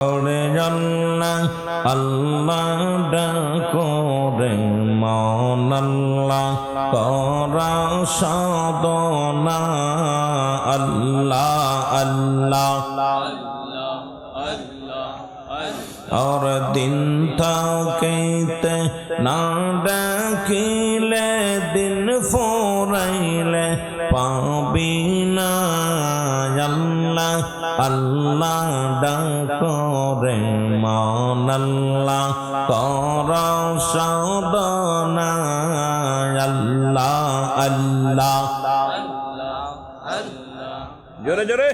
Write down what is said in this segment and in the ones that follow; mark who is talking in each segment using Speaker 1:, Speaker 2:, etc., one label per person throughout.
Speaker 1: করে জন্নাত আল্লাহ ডাকরে মন করা সাধনা, আল্লাহ আল্লাহ। আর দিন থাকিতে না ডাকিলে, দিন ফোরাইলে পাবি না। কর সাধনা আল্লাহ আল্লাহ। জোরে জোরে।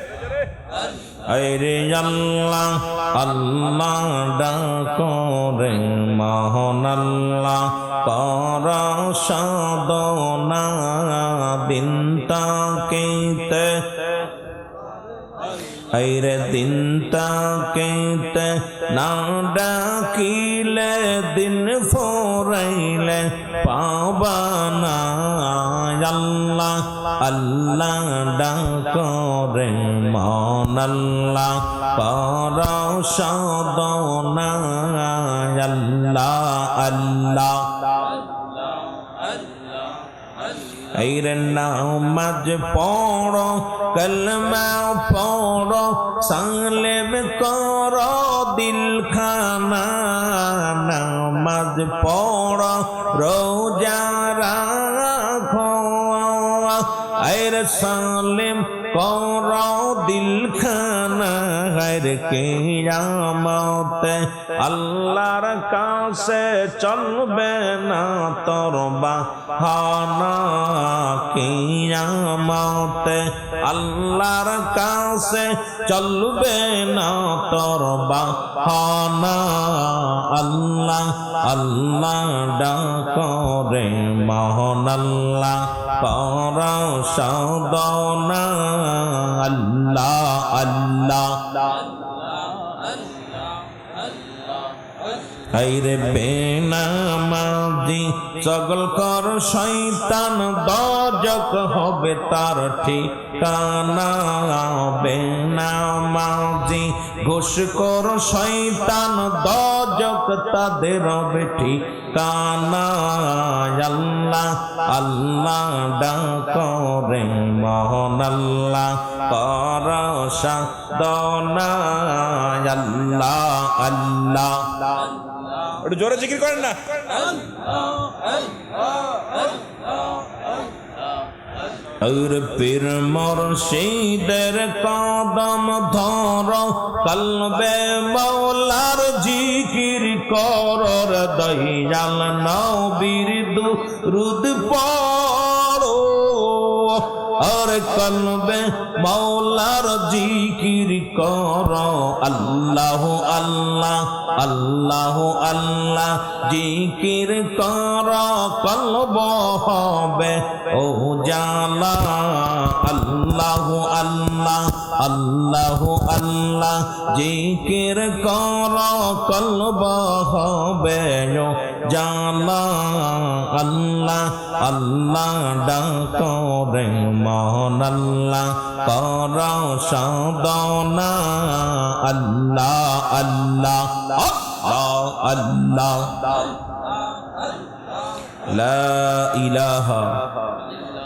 Speaker 1: আরে আল্লাহ আল্লাহ আল্লাহ কর সাধনা দিন তাকিতে আইরে দিন তাকিতে না ডাকিলে দিন ফোরাইলে পাবানা আল্লাহ আল্লাহ ডাকরে মন আল্লাহ কর এইরে নামাজ পড়ো, কলমা পড়ো, সালেম করো দিল খানা নামাজ পড়ো, রোজা রাখো। আইর সালেম করো দিল খানা হার কিয়ামতে? আল্লাহর কাছে চলবে না তোর বাহানা। কিয়ামতে? আল্লাহর কাছে চলবে না তোর বাহানা। আল্লাহ আল্লাহ ডাকরে মহন আল্লাহ। আইরে বেনামাজি চগল কর শৈতান দজক হবে তার ঠিকানা। বেনামাজি ঘুষ কর শৈতান দজক তাদের হবে ঠিকানা। আল্লাহ আল্লাহ ডাকরে মহন আল্লাহ কর সাধনা আল্লাহ আল্লাহ। একটু জোরে জিকির করেন না। और পীর মুর্শিদের কদম ধর কলবে মৌলার জিকির করর দয়াল নবীর দুরুদ পড়ো। আর কলবে মৌলার জিকির কর। আল্লাহ আল্লাহ আল্লাহ আল্লাহ, জিকির কর। কলব হবে ও জালা, আল্লাহ আল্লাহ। আল্লাহ আল্লাহ জিকির কর, কলব হবে জালা আল্লাহ আল্লাহ ডাকরে মন আল্লাহ, কর আল্লাহ আল্লাহ আল্লাহ আল্লাহ। লা ইলাহা